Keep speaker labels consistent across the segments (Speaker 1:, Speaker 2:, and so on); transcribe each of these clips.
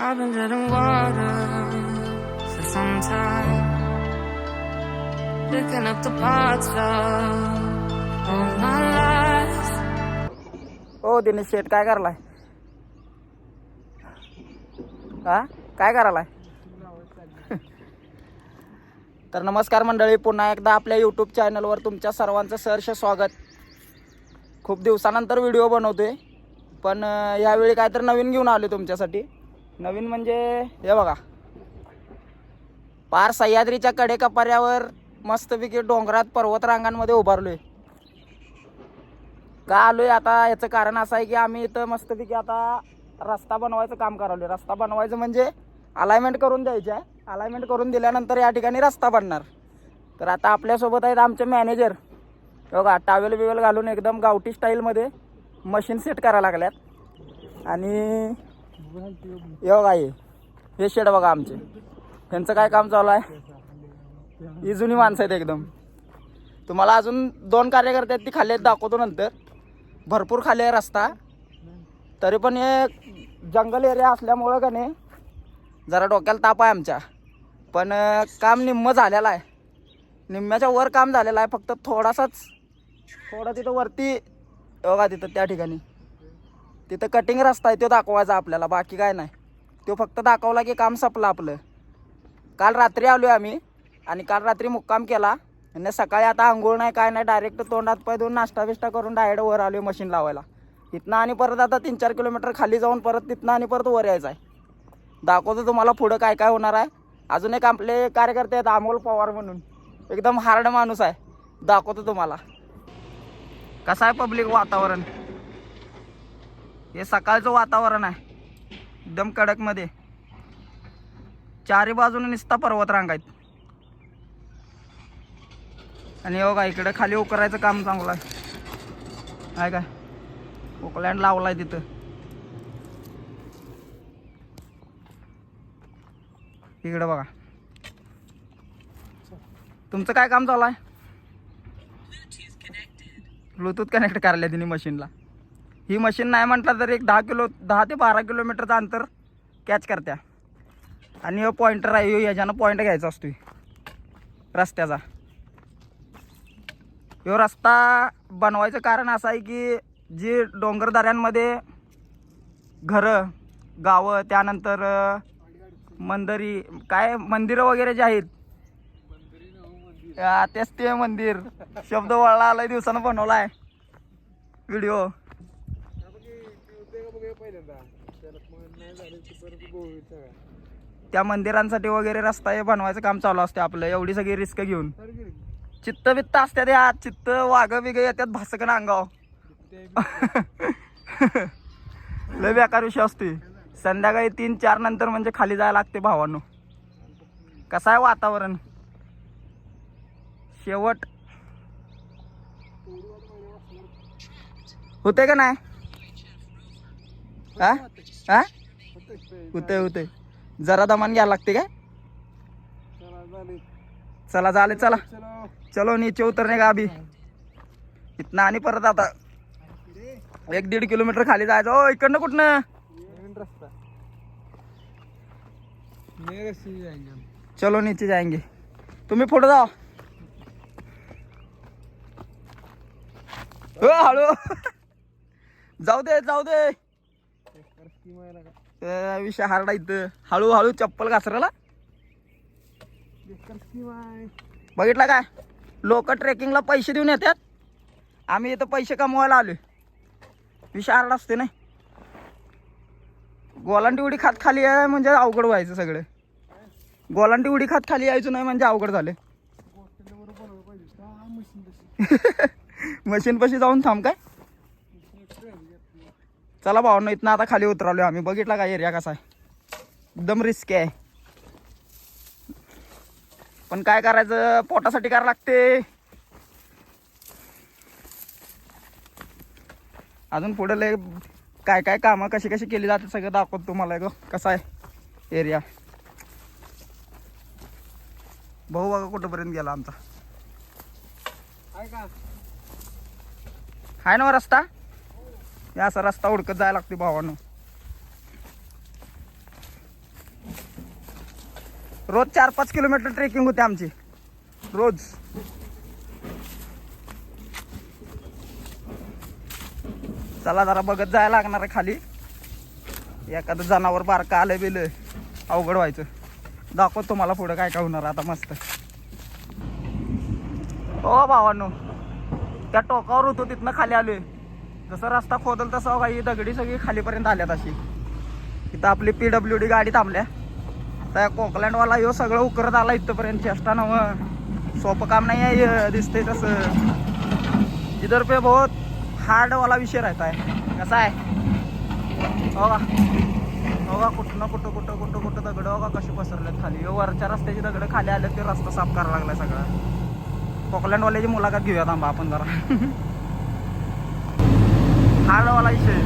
Speaker 1: I've been treading water for some time. Picking up the parts of all my life.
Speaker 2: हो दिनेश शेठ काय करायलाय? हा? काय करायलाय? तर नमस्कार मंडळी पुन्हा एकदा आपल्या यूट्यूब चॅनलवर तुमच्या सर्वांचं सहर्ष स्वागत. खूप दिवसानंतर व्हिडिओ बनवतोय पण यावेळी काय तर नवीन घेऊन आलो तुमच्यासाठी. नवीन म्हणजे हे बघा. पार सह्याद्रीच्या कडेकपाऱ्यावर मस्तपैकी डोंगरात पर्वत रांगांमध्ये उभारलोय. का आलोय आता? याचं कारण असं आहे की आम्ही इथं मस्तपैकी आता रस्ता बनवायचं काम करालोय. रस्ता बनवायचं म्हणजे अलायमेंट करून द्यायची आहे. अलायमेंट करून दिल्यानंतर या ठिकाणी रस्ता बनणार. तर आता आपल्यासोबत आहेत आमचे मॅनेजर बघा टावेल बिवेल घालून एकदम गावठी स्टाईलमध्ये मशीन सेट करायला लागल्यात. आणि हे बघा हे शेड बघा आमचे. त्यांचं काय काम चालू आहे? ही जुनी माणसं आहेत एकदम. तुम्हाला अजून दोन कार्यकर्ते आहेत ती खाली आहेत दाखवतो नंतर. भरपूर खाली आहे रस्ता. तरी पण हे जंगल एरिया असल्यामुळं का नाही जरा डोक्याला ताप आहे आमच्या. पण काम निम्मं झालेलं आहे. निम्म्याच्या वर काम झालेलं आहे फक्त थोडासाच थोडा तिथं वरती बघा तिथं त्या ठिकाणी. तिथं कटिंग रस्ता आहे तो दाखवायचा आपल्याला बाकी काय नाही. तो फक्त दाखवला की काम संपलं आपलं. काल रात्री आलो आम्ही आणि काल रात्री मुक्काम केला आणि सकाळी आता आंघोळ नाही काय नाही डायरेक्ट तोंडात पाय देऊन नाश्ता बिष्टा करून डायरेक्ट वर आलो मशीन लावायला. तिथनं आणि परत आता तीन चार किलोमीटर खाली जाऊन परत तिथनं आणि परत वर यायचं आहे दाखवतो तुम्हाला पुढं काय काय होणार आहे. अजून एक आपले कार्यकर्ते आहेत अमोल पवार म्हणून. एकदम हार्ड माणूस आहे. दाखवतो तुम्हाला. कसं आहे पब्लिक वातावरण? हे सकाळचं वातावरण आहे. एकदम कडकमध्ये. चारी बाजूने निसता पर्वत रांग आहेत. आणि हो का इकडे खाली उकरायचं काम चांगलं आहे. आहे काय? उकलँड लावलाय तिथं. इकडे बघा. तुमचं काय काम चालू आहे? ब्लूटूथ कनेक्ट करायला तिने मशीनला ही मशीन नाही म्हटलं तर एक दहा किलो दहा ते बारा किलोमीटरचं अंतर कॅच करत्या. आणि हो पॉइंटर आहे ह्यो ह्याच्यानं पॉईंट घ्यायचा असतो रस्त्याचा. ह्यो रस्ता बनवायचं कारण असं आहे की जी डोंगरदऱ्यांमध्ये घरं गावं त्यानंतर मंदरी काय मंदिरं वगैरे जे आहेत तेच ते मंदिर. शब्द वळला आलाय दिवसानं बनवला आहे व्हिडिओ त्या मंदिरांसाठी वगैरे रस्ता हे बनवायचं काम चालू असते आपलं. एवढी सगळी रिस्क घेऊन. चित्त बित्त असते आज चित्त वाघ बिग येतात भासकन अंगाव लय बेकार विषय असते संध्याकाळी तीन चार नंतर म्हणजे खाली जायला लागते भावांनो. कसं आहे वातावरण? शेवट. होते का नाही? होते होते जरा दमान घ्यायला लागते काय? चला झाले. चला चलो. नीचे उतरणे का अभी? इथनं आणि परत आता. एक दीड किलोमीटर खाली जायचं. ओ इकडनं कुठनं? चलो नीचे जाएंगे तुम्ही पुढे जाओ हो हळू. जाऊ दे जाऊ दे. विषय हार्डा इथं. हळूहळू चप्पल घासराला. बघितलं काय? लोक ट्रेकिंगला पैसे देऊन येतात. आम्ही इथं पैसे कमवायला आलोय. विषय हार्ड असते नाही. गोलांटी उडी खात खाली आहे म्हणजे अवघड व्हायचं सगळं. गोलांटी उडी खात खाली यायचं नाही म्हणजे अवघड झालं मशीन पशी जाऊन थांब काय? चला भावांनो इथनं आता खाली उतरवलोय आम्ही. बघितला का एरिया कसा आहे? एकदम रिस्क आहे. पण काय करायचं? पोटासाठी करावं लागते. अजून पुढे लय काय काय कामं कशी कशी केली जाते सगळं दाखवतो तुम्हाला. ग कसा आहे एरिया. भाऊ बघा कुठंपर्यंत गेला आमचा. आहे ना हो रस्ता? हे असा रस्ता उडकत जायला लागते भावानं. रोज चार पाच किलोमीटर ट्रेकिंग होते आमची. रोज. चला जरा बघत जायला लागणार आहे खाली. एखादं जनावर बारकं आलं बिलं अवघड व्हायचं. दाखवतो तुम्हाला पुढं काय काय होणार आता मस्त. हो भावांनो त्या टोकावर होतो तिथनं खाली आलोय. जसं रस्ता खोदल तसं काही दगडी सगळी खालीपर्यंत आल्यात अशी. इथं आपली पी डब्ल्यू डी गाडी थांबल्या. त्या कोकलँडवाला यो सगळं उकरत आला इथंपर्यंत. चेष्टा नव सोपं काम नाही आहे दिसतंय तसं. इधर पे बहुत हार्डवाला विषय राहताय है कसा आहे? हो का हो का कुठं ना कुठं कुठं कुठं कुठं दगड हो का कशी पसरलेत खाली. यो वरच्या रस्त्याची दगडं खाली आले ते रस्ता साफ करायला लागलाय सगळा. कोकलँडवाल्याची मुलाखत घेऊया थांबा आपण जरा. हार्डवाला विषय.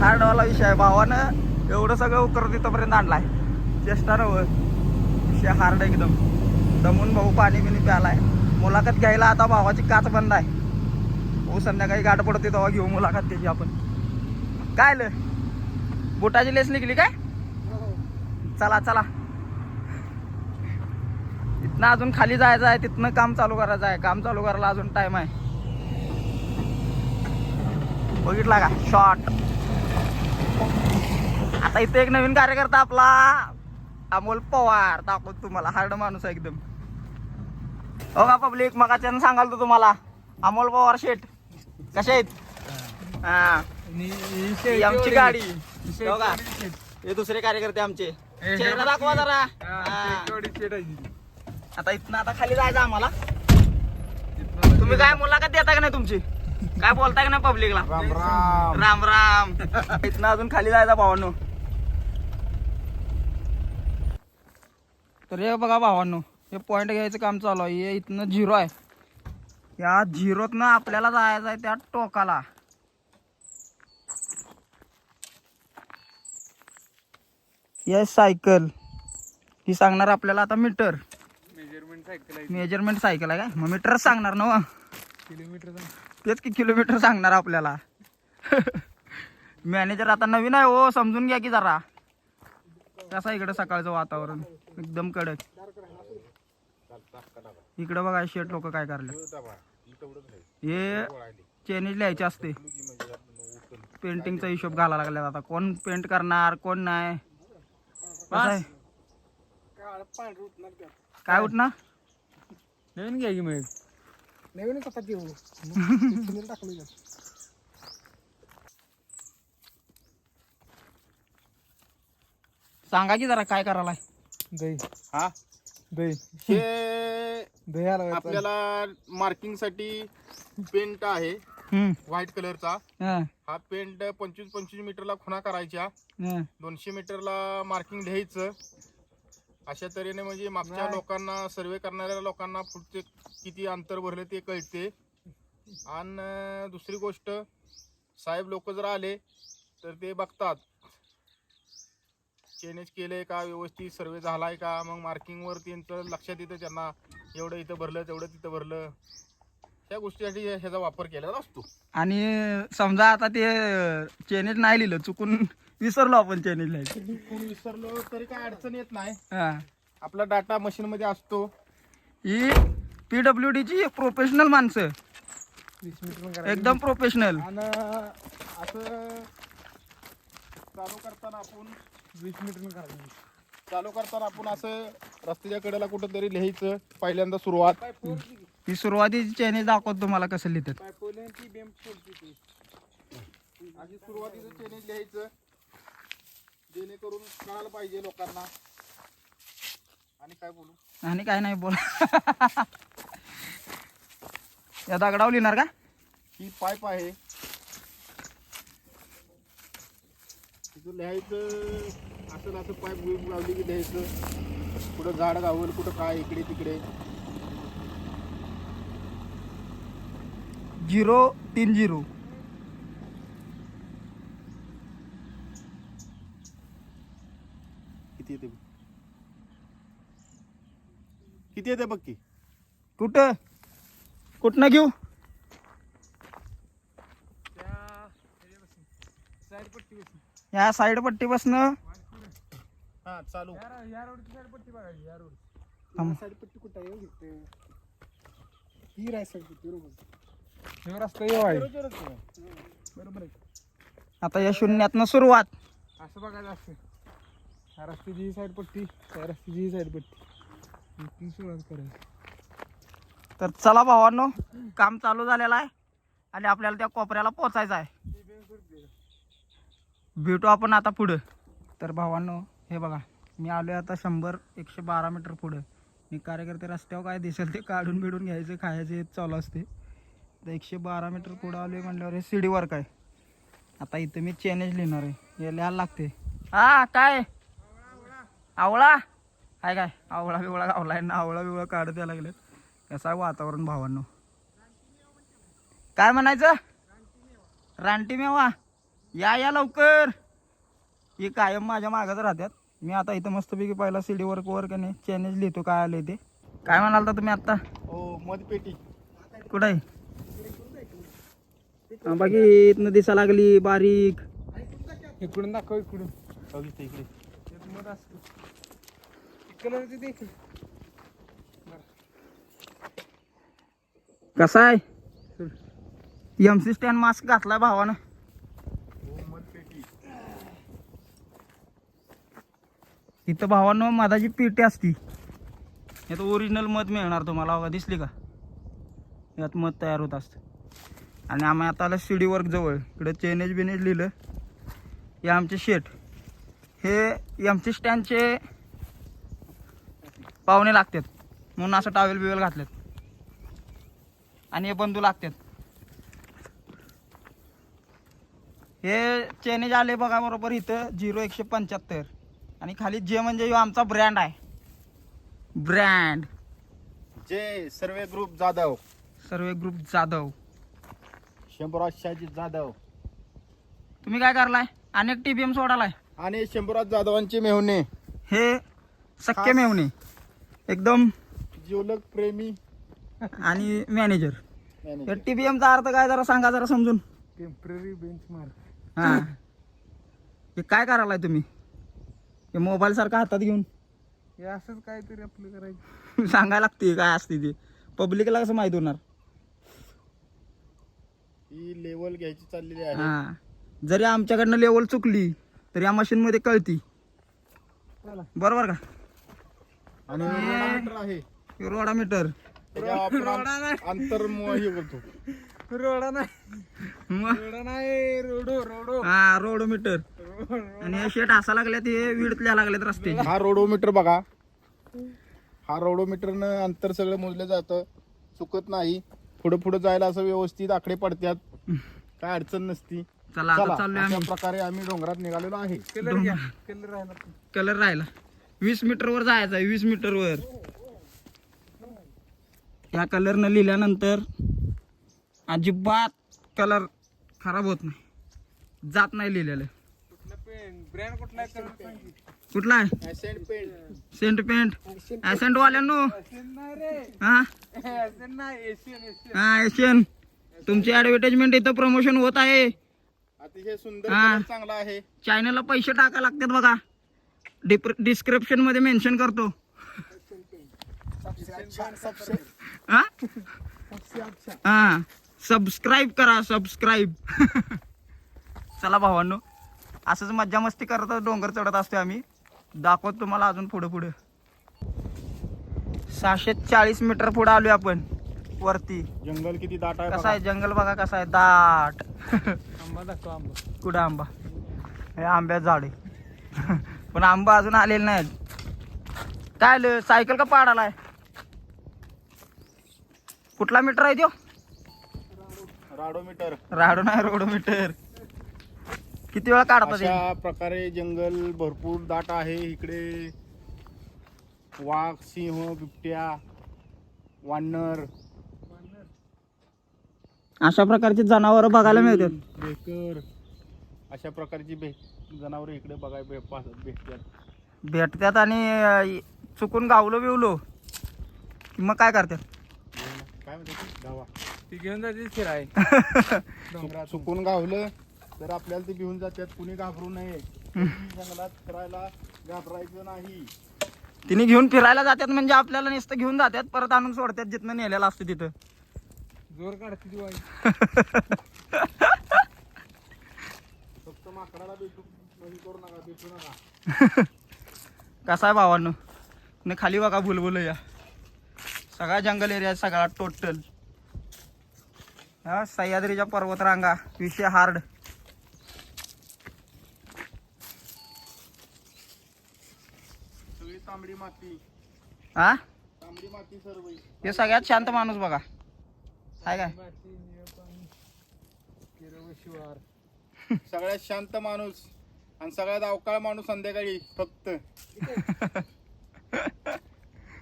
Speaker 2: हार्डवाला विषय आहे. भावानं एवढं सगळं उकर तिथपर्यंत आणलाय. चेष्टा नव विषय हार्ड एकदम. दमून भाऊ पाणी बिणी प्यालाय. मुलाखत घ्यायला आता भावाची काच बंद आहे. भाऊ संध्याकाळी गाठ पडते तेव्हा घेऊ मुलाखत त्याची आपण. काय ल बुटाची लेस निघली काय? चला चला. इथनं अजून खाली जायचं आहे. तिथनं काम चालू करायचं आहे. काम चालू करायला अजून टाइम आहे. बघितला का? शॉर्ट आता इथे एक नवीन कार्यकर्ता आपला. अमोल पवार. दाखवतो तुम्हाला. हार्ड माणूस आहे एकदम. हो का पब्लिक मगाच्यानं सांगाल तो तुम्हाला. अमोल पवार शेठ. कसे आहेत? हा. आमची गाडी. हो का हे दुसरे कार्यकर्ते आमचे. चेहरा दाखवा जरा. आता इथनं आता खाली जायचं आम्हाला. तुम्ही काय मुलाखत देता का नाही तुमची? काय बोलताय का नाही पब्लिकला
Speaker 3: राम राम.
Speaker 2: राम राम. इथनं अजून खाली जायचा भावांनो. तर हे बघा भावांनो हे पॉइंट घ्यायचं काम चालू आहे. हे इथनं झिरो आहे. या झिरोतनं आपल्याला जायचं आहे त्या टोकाला. ये सायकल ही सांगणार आपल्याला आता मीटर
Speaker 3: मेजरमेंट सायकल आहे.
Speaker 2: मेजरमेंट सायकल आहे काय? मग मीटरच सांगणार ना हो.
Speaker 3: किलोमीटर
Speaker 2: तेच की किलोमीटर सांगणार आपल्याला. मॅनेजर आता नवीन आहे हो समजून घ्या की जरा. कसं इकडं सकाळचं वातावरण? एकदम कडक. इकडं बघा शेट लोक काय करले हे चेनीज लिहायचे असते. पेंटिंगचा हिशोब घाला लागला आता. कोण पेंट करणार कोण नाही? काय उठणार?
Speaker 3: नवीन घ्या की मग.
Speaker 4: नवीन कसा देऊ टाकलं
Speaker 2: सांगा की जरा काय करायलाय?
Speaker 4: दही.
Speaker 3: हा?
Speaker 4: दही.
Speaker 3: हे
Speaker 4: दही आला
Speaker 3: आपल्याला मार्किंगसाठी पेंट आहे.
Speaker 2: हम्म,
Speaker 3: व्हाईट कलरचा
Speaker 2: हं,
Speaker 3: हा पेंट पंचवीस पंचवीस मीटरला खुणा करायच्या.
Speaker 2: हं.
Speaker 3: दोनशे मीटरला मार्किंग लिहायचं अशा तऱ्हेने म्हणजे मागच्या लोकांना सर्वे करणाऱ्या लोकांना पुढचे किती अंतर भरले ते कळते. आणि दुसरी गोष्ट साहेब लोक जर आले तर ते बघतात. चेंज केले का व्यवस्थित सर्वे झालाय का? मग मार्किंगवर त्यांचं लक्षात येतं त्यांना. एवढं इथं भरलं तेवढं तिथं भरलं. त्या गोष्टीसाठी ह्याचा वापर केलेला असतो.
Speaker 2: आणि समजा आता ते चेनेज नाही लिहिलं चुकून विसरलो आपण चेनेज लिहायचं
Speaker 3: कोण विसरलो तरी काय अडचण येत नाही.
Speaker 2: हा.
Speaker 3: आपला डाटा मशीन मध्ये असतो.
Speaker 2: ही पी डब्ल्यू ची प्रोफेशनल माणसं.
Speaker 4: वीस मीटर
Speaker 2: एकदम प्रोफेशनल
Speaker 3: आणि असं चालू करताना आपण
Speaker 4: वीस मीटर करायचं
Speaker 3: चालू करताना आपण असं रस्त्याच्या कडेला कुठंतरी लिहायचं पहिल्यांदा सुरुवात.
Speaker 2: ही सुरुवातीची चेनेज दाखवतो तुम्हाला कसं लिहितात.
Speaker 3: अशी सुरुवातीचं चेनेज लिहायचं जेणेकरून कळायला पाहिजे लोकांना. आणि काय बोलू?
Speaker 2: आणि काय नाही बोल. या दगडावर लिहिणार का?
Speaker 3: ही पाईप आहे. तिथं लिहायचं असं असं पाईप बिप लावली की लिहायचं. कुठं झाड गावल कुठं काय इकडे तिकडे.
Speaker 2: झिरो तीन झिरो
Speaker 3: किती येते बघ. किती येते बघ की
Speaker 2: कुठं? कुठनं घेऊ?
Speaker 4: साईड पट्टी बसून
Speaker 2: या
Speaker 3: हा चालू.
Speaker 4: या रोडची साईड पट्टी बघायची या रोड. साईड पट्टी कुठं आहे हो राय साईड पट्टी बरोबर हे रस्ता येऊ आहे बरोबर आहे
Speaker 2: आता या शून्यातनं सुरुवात.
Speaker 4: असं बघायचं असतं ह्या रस्त्याची ही साईड पट्टी त्या रस्त्याची ही साईड पट्टी
Speaker 2: तर चला भावांनो काम चालू झालेलं आहे आणि आपल्याला त्या कोपऱ्याला पोचायचं आहे. भेटू आपण आता पुढं. तर भावांनो हे बघा मी आलो आहे आता शंभर एकशे बारा मीटर पुढं. मी कार्यकर्ते रस्त्यावर काय दिसेल ते काढून बिडून घ्यायचं खायचं हे चालू असते. तर एकशे बारा मीटर पुढं आलो म्हटल्यावर हे सीडी काय आता इथं मी चॅनेज लिहिणार आहे. हे लिहायला लागते. हा काय? आवळा? काय काय? आवळा बिवळा गावलाय ना आवळा बिवळा काढत द्यायला लागले. कसं आहे वातावरण भावांनो? काय म्हणायचं? रानटी मेवा. या या लवकर. हे कायम माझ्या मागच राहतात मी आता इथं मस्तपैकी पहिला सीडी वर्क वर का नाही चॅलेंज लिहितो काय आलंय ते. काय म्हणाल तर तुम्ही आता
Speaker 3: हो मधपेटी.
Speaker 2: कुठं आहे? बाकी इथनं दिसा लागली बारीक.
Speaker 4: इकडून दाखव इकडून.
Speaker 3: इकडे.
Speaker 4: कलरची देखील
Speaker 2: कसा आहे? एम सी स्टँड मास्क घातलाय भावानं.
Speaker 3: तिथं
Speaker 2: भावांनो भावानं मधाची पेटी असती. यात ओरिजिनल मध मिळणार तुम्हाला बघा दिसली का? यात मध तयार होत असतं. आणि आम्ही आता आलं शिडी वर्क जवळ. इकडं चेनेज बिनेज लिहिलं. हे आमचे शेट हे एम सी स्टँडचे पाहुणे लागतात. म्हणून असं टावेल बिवेल घातलेत. आणि हे बंधू लागतात. हे चेनेज आले बघा बरोबर इथं झिरो एकशे पंच्याहत्तर. आणि खाली जे म्हणजे ह्यो आमचा ब्रँड आहे. ब्रँड
Speaker 3: जय सर्वे ग्रुप जाधव.
Speaker 2: सर्वे ग्रुप जाधव.
Speaker 3: शंभराज शहाजी जाधव.
Speaker 2: तुम्ही काय करलाय? अनेक टीबीएम सोडालाय.
Speaker 3: आणि शंभराज जाधवांचे मेहुणे
Speaker 2: हे सख्य
Speaker 3: खास.
Speaker 2: एकदम
Speaker 3: जिवलग प्रेमी.
Speaker 2: आणि मॅनेजर
Speaker 3: manager.
Speaker 2: टीबीएमचा अर्थ काय जरा सांगा जरा समजून.
Speaker 4: टेंपररी बेंच मार्क
Speaker 2: हा. हे काय करायलाय तुम्ही? हे मोबाईल सारखा हातात घेऊन.
Speaker 4: हे असंच काहीतरी आपलं करायचं.
Speaker 2: सांगायला लागते काय असते ते. पब्लिकला कसं माहीत होणार?
Speaker 3: ही लेवल घ्यायची चाललेली आहे.
Speaker 2: हा. जरी आमच्याकडनं लेवल चुकली तरी या मशीन मध्ये कळती. बरोबर का?
Speaker 3: आणि रोडामीटर आहे.
Speaker 2: रोडा मीटर
Speaker 3: त्याच्यावर आपण अंतर म- हे करतो
Speaker 4: रोडा नाही. रोडा नाही रोडो रोडो.
Speaker 2: हा रोड मीटर आणि हे शेट असा लागल्यात हे विडतल्या लागल्यात रस्ते.
Speaker 3: हा रोडोमीटर बघा. हा रोडोमीटरनं अंतर सगळं मोजलं जातं. चुकत नाही. पुढे पुढे जायला असं व्यवस्थित आकडे पडतात काय अडचण नसती.
Speaker 2: चला आता
Speaker 3: चला
Speaker 2: चाललोय
Speaker 3: अशा
Speaker 2: आम्ही.
Speaker 3: प्रकारे आम्ही डोंगरात निघालेलो आहे.
Speaker 4: कलर घ्या. कलर राहिला.
Speaker 2: कलर राहिला. वीस मीटर वर जायचा वीस मीटर वर. या कलरनं लिहिल्यानंतर अजिबात कलर खराब होत नाही. जात नाही लिहिलेलं.
Speaker 4: कुठलं पेन ब्रँड कुठला आहे?
Speaker 2: कुठला आहे सेंट पेंट ऍसेंट वाल्यांनो. हा? हा एशियन तुमची ऍडव्हर्टाइजमेंट इथं प्रमोशन होत आहे.
Speaker 3: अतिशय सुंदर चांगला आहे.
Speaker 2: चॅनलला पैसे टाका लागतात बघा. डिस्क्रिप्शनमध्ये मेन्शन करतो. हा? हा. सबस्क्राईब करा सबस्क्राईब चला भावांनो असंच मज्जा मस्ती करत डोंगर चढत असतो आम्ही. दाखवत तुम्हाला अजून पुढे पुढे. सहाशे चाळीस मीटर पुढे आलोय आपण वरती.
Speaker 3: जंगल किती दाट आहे
Speaker 2: कसं. आहे? जंगल बघा कसं आहे. दाट.
Speaker 4: आंबा दाखव आंबा.
Speaker 2: कुठं आंबा? हे आंब्यात झाड आहे. पण आंबा अजून आलेला नाही काय आलं? सायकल का पाडालाय? कुठला मीटर आहे तो?
Speaker 3: राडोमीटर.
Speaker 2: राडो नाही रोडोमीटर. किती वेळा काढतात हे?
Speaker 3: अशा प्रकारे जंगल भरपूर दाट आहे. इकडे वाघ सिंह बिबट्या वानर.
Speaker 2: अशा प्रकारचे जनावर बघायला मिळतात.
Speaker 3: बेकर. अशा प्रकारची भे जनावर इकडे भे- पा- भेटतात
Speaker 2: भेटतात आणि अं, चुकून गावलो बिवलो. की मग काय करतात
Speaker 3: काय म्हणते ते? धावा.
Speaker 4: ती घेऊन जायची शिराय
Speaker 3: चुक- चुकून गावलं तर आपल्याला ते घेऊन जातात कुणी घाबरू नये. जंगलात फिरायला घाबरायचं नाही.
Speaker 2: तिने घेऊन फिरायला जातात म्हणजे आपल्याला नुसतं घेऊन जातात परत आणून सोडतात जिथनं नेलेलं असतं तिथं.
Speaker 4: जोर काढते ती
Speaker 3: फक्त माकडाला भेटू
Speaker 2: कसा आहे भावांनो? ने खाली बघा बुलबुल या. सगळा जंगल एरिया सगळा टोटल हा सह्याद्रीच्या पर्वतरांगा विषय हार्ड
Speaker 3: सगळी तांबडी माती.
Speaker 2: हा?
Speaker 3: तांबडी माती सर्व
Speaker 2: हे सगळ्यात शांत माणूस बघा. हाय काय?
Speaker 3: सगळ्यात शांत माणूस. आणि सगळ्यात अवकाळ माणूस संध्याकाळी फक्त.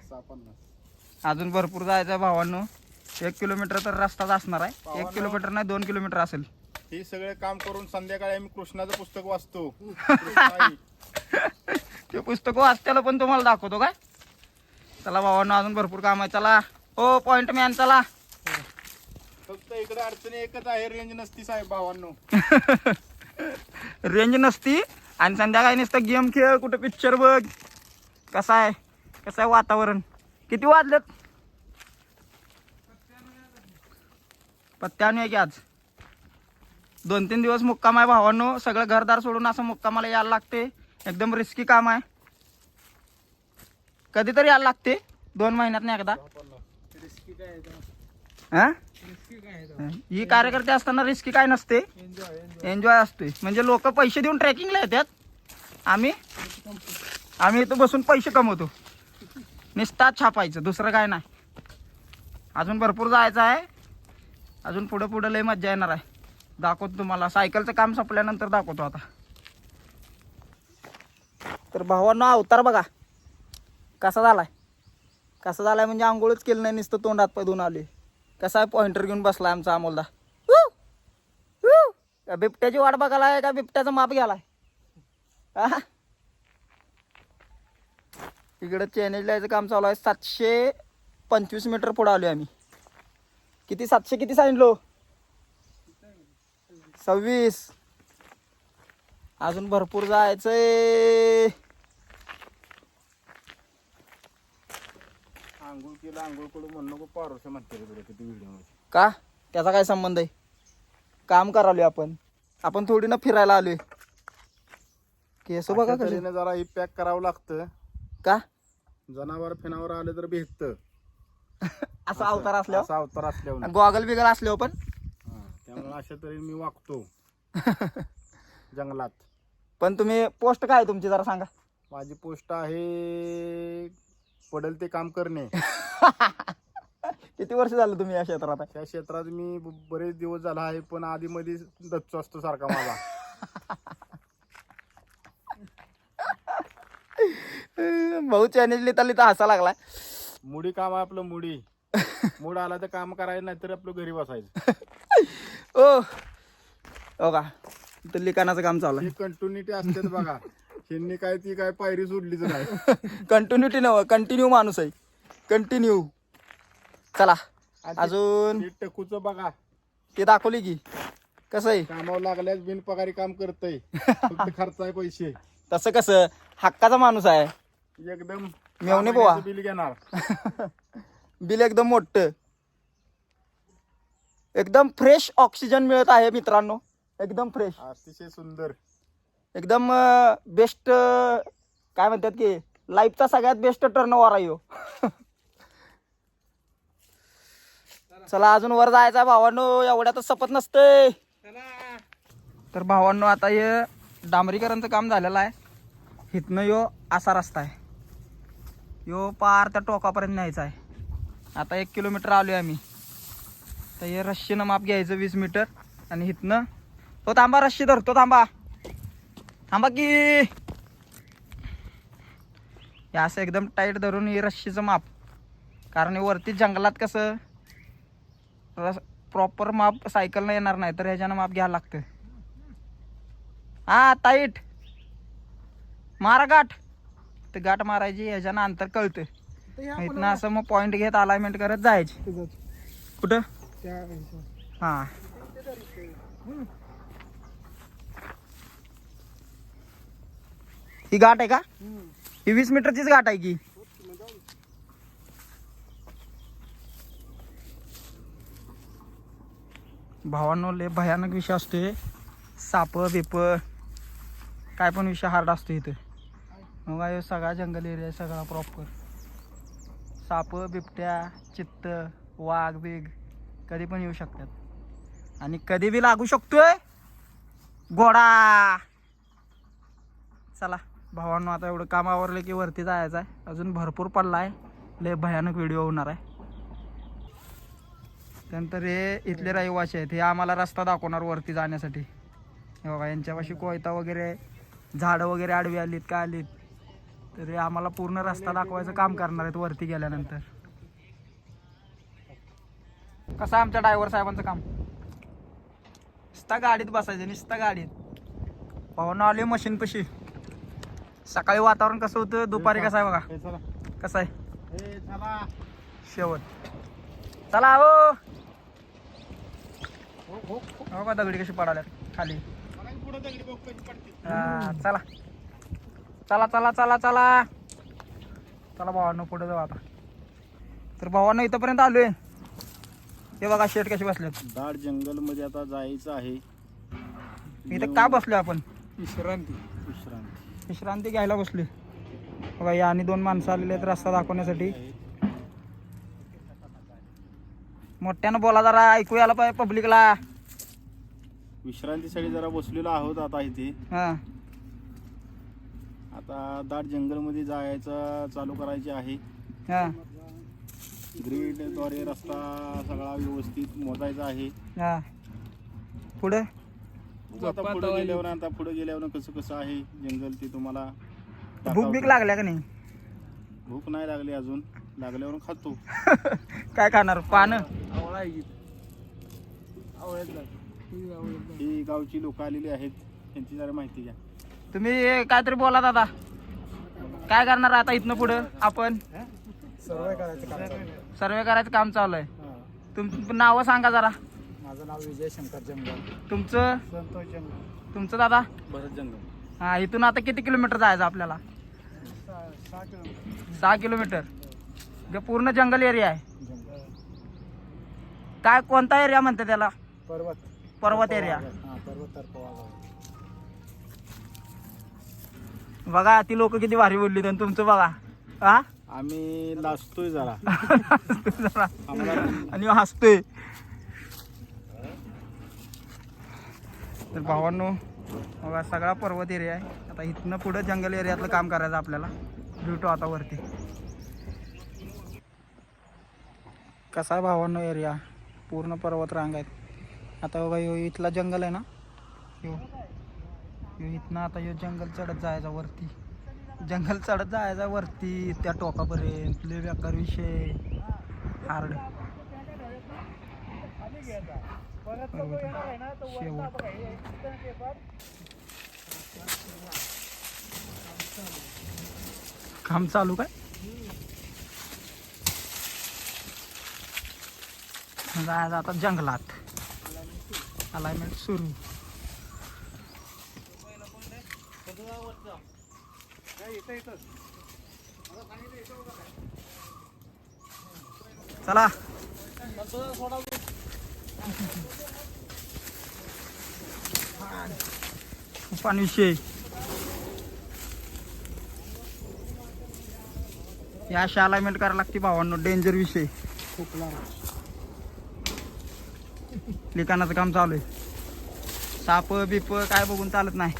Speaker 3: सहा पन्नास
Speaker 2: अजून भरपूर जायचं भावांनो. एक किलोमीटर तर रस्ताच असणार आहे. एक
Speaker 3: भावांनो.
Speaker 2: किलोमीटर नाही दोन किलोमीटर असेल.
Speaker 3: हे सगळे काम करून संध्याकाळी आम्ही कृष्णाचं पुस्तक वाचतो. कृष्णाई.
Speaker 2: ते पुस्तक वाचत्याला पण तुम्हाला दाखवतो काय? चला भावांनो अजून भरपूर काम आहे. चला. ओ पॉइंट मॅन चला.
Speaker 3: फक्त इकडे अडचणी एकच आहे रेंज नसती साहेब भावांनो.
Speaker 2: रेंज नसती. आणि संध्याकाळी नुसतं गेम खेळ कुठं पिक्चर बघ. कसं आहे? कसं आहे वातावरण? किती वाजलेत? पत्त्याने आहे की आज. दोन तीन दिवस मुक्काम आहे भावांनो. सगळं घरदार सोडून असं मुक्कामाला यायला लागते. एकदम रिस्की काम आहे. कधीतरी यायला लागते. दोन महिन्यात नाही एकदा.
Speaker 4: रिस्की काय
Speaker 2: हा? ही कार्यकर्ते असताना रिस्की काय नसते.
Speaker 4: एन्जॉय एन्जॉय
Speaker 2: असतोय. म्हणजे लोक पैसे देऊन ट्रेकिंगला येतात. आम्ही आम्ही इथं बसून पैसे कमवतो. निस्ता छापायचं दुसरं काय नाही. अजून भरपूर जायचं आहे. अजून पुढं पुढं लय मज्जा येणार आहे. दाखवतो तुम्हाला. सायकलचं काम संपल्यानंतर दाखवतो आता. तर भावांना अवतार बघा. कसा झालाय? कसा झालाय म्हणजे आंघोळच केलं नाही नुसतं तोंडात पैदून आले कसा आहे पॉइंटर घेऊन बसला आमचा अमोलदा? का बिबट्याची वाट बघायला का? बिबट्याचं माप घ्यायला आहे. इकडं चॅनेल यायचं काम चालू आहे. सातशे पंचवीस मीटर पुढे आलोय आम्ही. किती? सातशे किती सांगितलो? सव्वीस. अजून भरपूर जायचंय.
Speaker 3: आंघोळ नको पारोशे म्हणते रे तुला किती व्हिडिओमध्ये.
Speaker 2: का? त्याचा काय संबंध आहे? काम करालोय आपण. आपण थोडी ना फिरायला आलोय. केस बघा कसे
Speaker 3: तऱ्हेने जरा ही पॅक करावं लागतं.
Speaker 2: का?
Speaker 3: जनावर फिनावर आलं तर भेटत.
Speaker 2: असा अवतार असल्यावर?
Speaker 3: असा अवतार असल्यावर.
Speaker 2: गॉगल बिगल असल्यावर पण?
Speaker 3: हा, त्यामुळे अशा तऱ्हेने मी वागतो. जंगलात.
Speaker 2: पण तुम्ही पोस्ट काय आहे तुमची जरा सांगा.
Speaker 3: माझी पोस्ट आहे पडेल ते काम करणे.
Speaker 2: किती वर्ष झालं तुम्ही या क्षेत्रात आहे?
Speaker 3: त्या क्षेत्रात मी ब- बरेच दिवस झाला आहे पण आधी मध्ये दच्चू असतो सारखा माझा.
Speaker 2: भाऊ चॅनेल लिहिता लिहिता हसा लागलाय.
Speaker 3: मुडी काम आहे आपलं मुडी. मूड आला तर काम करायचं नाही तर आपलं घरी बसायचं.
Speaker 2: ओ. हो का? इथं लिखाणाचं काम चालू
Speaker 3: ही कंटिन्युटी असते बघा. ह्यांनी काय ती काय पायरी सोडलीच नाही.
Speaker 2: कंटिन्युटी नव कंटिन्यू माणूस आहे. कंटिन्यू चला अजून
Speaker 3: टकूच बघा.
Speaker 2: ते दाखवली की. कसं आहे?
Speaker 3: कामावर लागल्यास बिनपगारी काम करतय. फक्त खर्च आहे पैसे.
Speaker 2: तसं कसं? हक्काचा माणूस आहे.
Speaker 3: एकदम
Speaker 2: मेवणे बुवा.
Speaker 3: बिल घेणार.
Speaker 2: बिल एकदम मोठं. एकदम फ्रेश ऑक्सिजन मिळत आहे मित्रांनो. एकदम फ्रेश
Speaker 3: अतिशय सुंदर.
Speaker 2: एकदम बेस्ट काय म्हणतात की लाईफचा सगळ्यात बेस्ट टर्न ओव्हर आहे चला अजून वर जायचा भावांनो. एवढ्यातच सपत नसते तर भावांनो आता हे डांबरीकरणचं काम झालेलं आहे. इथनं यो असा रस्ता आहे. यो पार त्या टोकापर्यंत न्यायचा आहे. आता एक किलोमीटर आलोय आम्ही. तर हे रश्शीनं माप घ्यायचं वीस मीटर. आणि इथनं तो थांबा रश्शी धरतो थांबा. थांबा की. हे असं एकदम टाईट धरून हे रश्शीचं माप. कारण वरती जंगलात कसं प्रॉपर माप सायकलनं येणार नाही तर ह्याच्यानं माप घ्यायला लागतं. हा टाईट मारा गाठ. ते गाठ मारायची ह्याच्यानं अंतर कळतं. इथनं असं मग पॉईंट घेत अलाइनमेंट करत जायचे. कुठं. हा. ही गाठ आहे का? ही वीस मीटरचीच गाठ आहे की? भावांनो लय भयानक विषय असतोय. साप बिप काय पण विषय हार्ड असतो इथं. मग आहे सगळा जंगल एरिया सगळा प्रॉपर साप बिबट्या चित्त वाघ बिग कधी पण येऊ शकतात. आणि कधी बी लागू शकतोय घोडा! चला. भावांनो आता एवढं काम आवरलं की वरती जायचं आहे. अजून भरपूर पडला आहे लय भयानक व्हिडिओ होणार आहे. त्यानंतर हे इथले रहिवासी आहेत. हे आम्हाला रस्ता दाखवणार वरती जाण्यासाठी. हे बघा यांच्यापाशी कोयता वगैरे झाडं वगैरे आडवी आलीत का आलीत. तर हे आम्हाला पूर्ण रस्ता दाखवायचं काम करणार आहेत वरती गेल्यानंतर. कसं आहे आमच्या ड्रायव्हर साहेबांचं काम? नुसता गाडीत बसायचं नुसता गाडीत. पाहून आले मशीन पशी सकाळी वातावरण कसं होतं? दुपारी कसं आहे बघा? कसं आहे? शेवट. चला हो. हो का दगडी कशी पडाल्यात खाली. हा, चला. चला चला चला चला. चला भावांनो पुढे जाऊ आता. तर भावांनो इथंपर्यंत आलोय. हे बघा शेट कशी बसलेत.
Speaker 3: दाट जंगलमध्ये आता जायचं आहे.
Speaker 2: इथं का बसलोय आपण?
Speaker 4: विश्रांती.
Speaker 3: विश्रांती.
Speaker 2: विश्रांती घ्यायला बसलोय. बघा या आणि दोन माणसं आलेली आहेत रस्ता दाखवण्यासाठी. मोठ्यानं बोला जरा ऐकू यायला पाहिजे पब्लिकला
Speaker 3: विश्रांतीसाठी जरा बसलेलो आहोत आता इथे.
Speaker 2: हा.
Speaker 3: आता दाट जंगलमध्ये जायचं चालू करायचे आहे.
Speaker 2: हा.
Speaker 3: ग्रीडद्वारे रस्ता सगळा व्यवस्थित मोजायचा आहे.
Speaker 2: हा. पुढे?
Speaker 3: बघू आता पुढे गेल्यावर आता पुढे गेल्यावर कसं कसं आहे? जंगल ते तुम्हाला
Speaker 2: भूक बीक
Speaker 3: दाखवतो.
Speaker 2: लागल्या का नाही?
Speaker 3: भूक नाही लागली अजून. लागल्यावर खातो.
Speaker 2: काय खाणार? पानं?
Speaker 4: आवळा आहे की आवळ्यात लाग. ही.
Speaker 3: ही गावची लोक आलेली आहेत. त्यांची जरा माहिती घ्या.
Speaker 2: तुम्ही काहीतरी बोला दादा. काय करणार आता इथनं पुढं? आपण?
Speaker 4: सर्वे करायचं काम चालू आहे.
Speaker 2: सर्वे करायचं काम चालू आहे. तुमचं नावं सांगा जरा.
Speaker 4: माझं नाव विजय शंकर जंगल.
Speaker 2: तुमचं?
Speaker 4: संतोष जंगल.
Speaker 2: तुमचं दादा?
Speaker 3: भरत जंगल.
Speaker 2: हा इथून आता किती किलोमीटर जायचं आपल्याला?
Speaker 4: सहा सहा किलोमीटर.
Speaker 2: सहा किलोमीटर. जे पूर्ण जंगल एरिया आहे.
Speaker 4: जंगल.
Speaker 2: काय कोणता एरिया म्हणते त्याला?
Speaker 4: पर्वत.
Speaker 2: पर्वत एरिया.
Speaker 4: हा पर्वत तर
Speaker 2: बघा ती लोक किती भारी बोलली आणि तुमचं बघा. हा?
Speaker 3: आम्ही लाजतोय जरा.
Speaker 2: आणि हसतोय. तर भावांनो बघा सगळा पर्वत एरिया आहे. आता इथनं पुढं जंगल एरियातलं काम करायचं आपल्याला. भेटू आता वरती. कसा आहे भावांनो एरिया पूर्ण पर्वत रांग आहेत. आता बघा ह्यो इथला जंगल आहे ना? ह्यो ह्यो इथनं आता यो जंगल चढत जायचा वरती. जंगल चढत जायचा वरती त्या टोकापर्यंत. लय बेकार विषय हार्ड शेवट. काम चालू काय? जायचं आता जंगलात अलाइनमेंट सुरू. चला. पण विषय या अशा अलाइनमेंट करायला लागते भावांनो डेंजर विषय. लिखाणाचं काम चालू आहे. साप बिप काय बघून चालत नाही.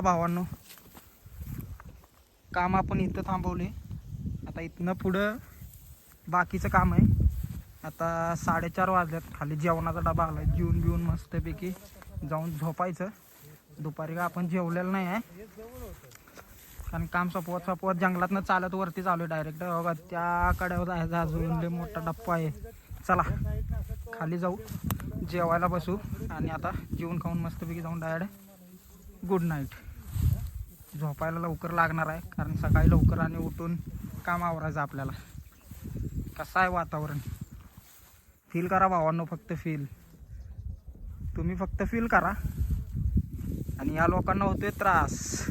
Speaker 2: चला भावांनो. काम आपण इथं थांबवले. आता इथनं पुढं बाकीचं काम आहे. आता साडेचार वाजल्यात. खाली जेवणाचा डबा आला जेवून बिवून मस्तपैकी जाऊन झोपायचं. दुपारी का आपण जेवलेलं नाही आहे. कारण काम सपवत सपवत जंगलातनं चालत वरती चालू आहे डायरेक्ट बघा त्याकडे जायचं अजून. लय मोठा डप्पा आहे. चला खाली जाऊ. जेवायला बसू. आणि आता जेवून खाऊन मस्तपैकी जाऊन डायरेक्ट गुड नाईट झोपायला लवकर लागणार आहे. कारण सकाळी लवकर आणि उठून काम आवरायचं आपल्याला. कसं आहे वातावरण? फील करा भावांनो फक्त फील तुम्ही फक्त फील करा. आणि या लोकांना होतोय त्रास.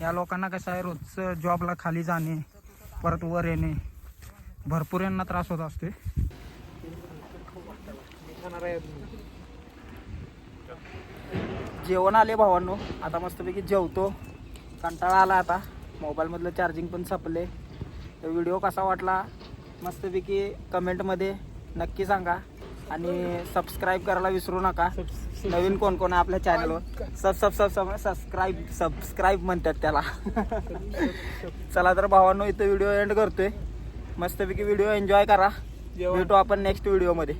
Speaker 2: या लोकांना कसं आहे रोजचं जॉबला खाली जाणे परत वर येणे भरपूर यांना त्रास होत असते
Speaker 4: आहे
Speaker 2: जेवण आले भावांनो. आता मस्तपैकी जेवतो. कंटाळा आला आता. मोबाईलमधलं चार्जिंग पण संपले. तर व्हिडिओ कसा वाटला? मस्तपैकी कमेंटमध्ये नक्की सांगा. आणि सबस्क्राईब करायला विसरू नका. नवीन कोण कोण आहे आपल्या चॅनलवर सब सब सब सब सबस्क्राईब सबस्क्राईब म्हणतात त्याला. चला तर भावांनो इथं व्हिडिओ एंड करतोय. मस्तपैकी व्हिडिओ एन्जॉय करा.
Speaker 4: जेवण.
Speaker 2: भेटू आपण नेक्स्ट व्हिडिओमध्ये